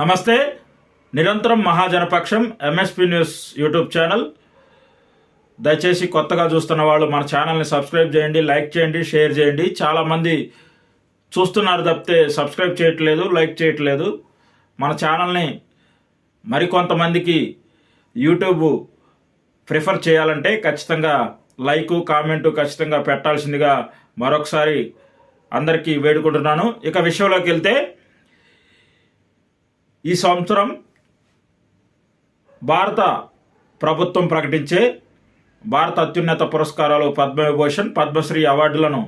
నమస్తే. నిరంతరం మహాజనపక్షం ఎంఎస్పి న్యూస్ యూట్యూబ్ ఛానల్ దయచేసి కొత్తగా చూస్తున్న వాళ్ళు మన ఛానల్ని సబ్స్క్రైబ్ చేయండి లైక్ చేయండి షేర్ చేయండి. చాలామంది చూస్తున్నారు తప్పితే సబ్స్క్రైబ్ చేయట్లేదు లైక్ చేయట్లేదు. మన ఛానల్ని మరికొంతమందికి యూట్యూబ్ ప్రిఫర్ చేయాలంటే ఖచ్చితంగా లైకు కామెంటు ఖచ్చితంగా పెట్టాల్సిందిగా మరొకసారి అందరికీ వేడుకుంటున్నాను. ఇక విషయంలోకి వెళ్తే ఈ సంవత్సరం భారత ప్రభుత్వం ప్రకటించే భారత అత్యున్నత పురస్కారాలు పద్మవిభూషణ్ పద్మశ్రీ అవార్డులను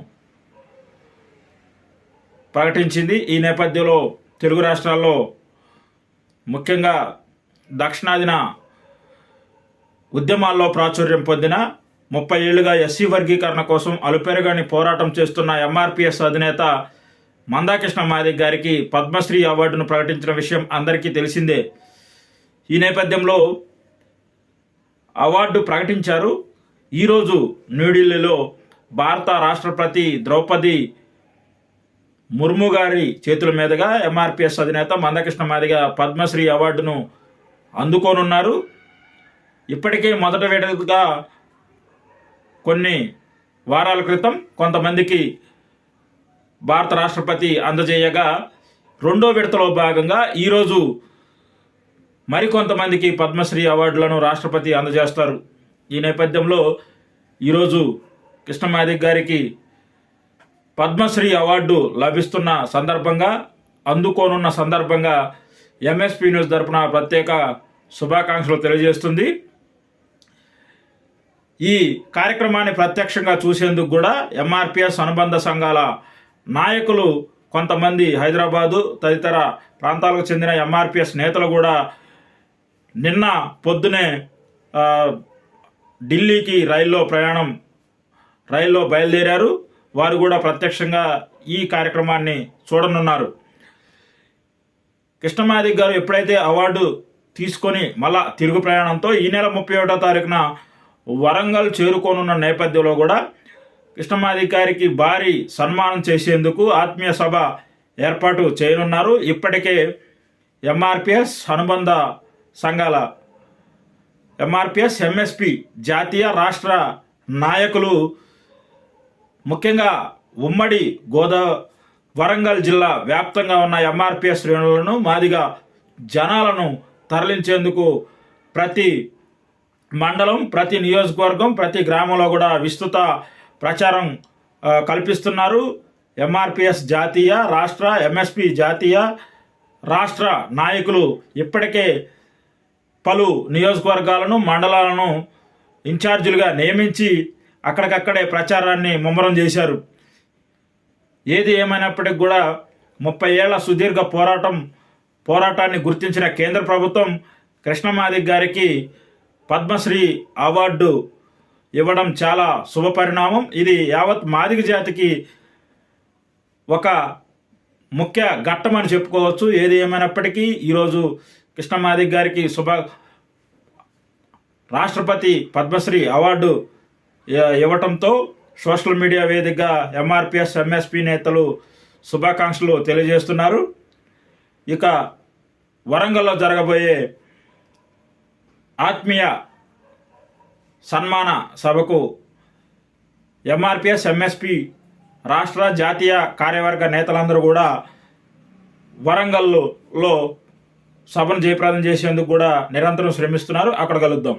ప్రకటించింది. ఈ నేపథ్యంలో తెలుగు రాష్ట్రాల్లో ముఖ్యంగా దక్షిణాదిన ఉద్యమాల్లో ప్రాచుర్యం పొందిన ముప్పై ఏళ్ళుగా ఎస్సీ వర్గీకరణ కోసం అలుపెరగని పోరాటం చేస్తున్న ఎంఆర్పిఎస్ అధినేత మందాకృష్ణ మాదిక్ గారికి పద్మశ్రీ అవార్డును ప్రకటించిన విషయం అందరికీ తెలిసిందే. ఈ నేపథ్యంలో అవార్డు ప్రకటించారు. ఈరోజు న్యూఢిల్లీలో భారత రాష్ట్రపతి ద్రౌపది ముర్ము గారి చేతుల మీదుగా ఎంఆర్పిఎస్ అధినేత మందకృష్ణ మాదిగ పద్మశ్రీ అవార్డును అందుకోనున్నారు. ఇప్పటికే మొదట విడతగా కొన్ని వారాల క్రితం కొంతమందికి భారత రాష్ట్రపతి అందజేయగా రెండో విడతలో భాగంగా ఈరోజు మరికొంతమందికి పద్మశ్రీ అవార్డులను రాష్ట్రపతి అందజేస్తారు. ఈ నేపథ్యంలో ఈరోజు కృష్ణమాదిక్ గారికి పద్మశ్రీ అవార్డు లభిస్తున్న సందర్భంగా అందుకోనున్న సందర్భంగా ఎంఎస్పి న్యూస్ తరపున ప్రత్యేక శుభాకాంక్షలు తెలియజేస్తుంది. ఈ కార్యక్రమాన్ని ప్రత్యక్షంగా చూసేందుకు కూడా ఎంఆర్పిఎస్ అనుబంధ సంఘాల నాయకులు కొంతమంది హైదరాబాదు తదితర ప్రాంతాలకు చెందిన ఎంఆర్పిఎస్ నేతలు కూడా నిన్న పొద్దునే ఢిల్లీకి రైల్లో ప్రయాణం రైల్లో బయలుదేరారు. వారు కూడా ప్రత్యక్షంగా ఈ కార్యక్రమాన్ని చూడనున్నారు. కృష్ణమాదిక్ గారు ఎప్పుడైతే అవార్డు తీసుకొని మళ్ళా తిరుగు ప్రయాణంతో ఈ నెల ముప్పై ఒకటో తారీఖున వరంగల్ చేరుకోనున్న నేపథ్యంలో కూడా కృష్ణమాధికారికి భారీ సన్మానం చేసేందుకు ఆత్మీయ సభ ఏర్పాటు చేయనున్నారు. ఇప్పటికే ఎంఆర్పిఎస్ అనుబంధ సంఘాల ఎంఆర్పిఎస్ ఎంఎస్పి జాతీయ రాష్ట్ర నాయకులు ముఖ్యంగా ఉమ్మడి గోదా వరంగల్ జిల్లా వ్యాప్తంగా ఉన్న ఎంఆర్పిఎస్ శ్రేణులను మాదిగా జనాలను తరలించేందుకు ప్రతి మండలం ప్రతి నియోజకవర్గం ప్రతి గ్రామంలో కూడా విస్తృత ప్రచారం కల్పిస్తున్నారు. ఎంఆర్పిఎస్ జాతీయ రాష్ట్ర ఎంఎస్పి జాతీయ రాష్ట్ర నాయకులు ఇప్పటికే పలు నియోజకవర్గాలను మండలాలను ఇన్ఛార్జీలుగా నియమించి అక్కడికక్కడే ప్రచారాన్ని ముమ్మరం చేశారు. ఏది ఏమైనప్పటికి కూడా ముప్పై ఏళ్ళ సుదీర్ఘ పోరాటం పోరాటాన్ని గుర్తించిన కేంద్ర ప్రభుత్వం కృష్ణమాదిక్ గారికి పద్మశ్రీ అవార్డు ఇవ్వడం చాలా శుభపరిణామం ఇది యావత్ మాదిగ జాతికి ఒక ముఖ్య ఘట్టం అని చెప్పుకోవచ్చు. ఏది ఏమైనప్పటికీ ఈరోజు కృష్ణమాదిక్ గారికి శుభ రాష్ట్రపతి పద్మశ్రీ అవార్డు ఇవ్వటంతో సోషల్ మీడియా వేదికగా ఎంఆర్పిఎస్ ఎంఎస్పి నేతలు శుభాకాంక్షలు తెలియజేస్తున్నారు. ఇక వరంగల్లో జరగబోయే ఆత్మీయ సన్మాన సభకు ఎంఆర్పిఎస్ ఎంఎస్పి రాష్ట్ర జాతీయ కార్యవర్గ నేతలందరూ కూడా వరంగల్లో సభను జయప్రదం చేసేందుకు కూడా నిరంతరం శ్రమిస్తున్నారు. అక్కడ కలుద్దాం.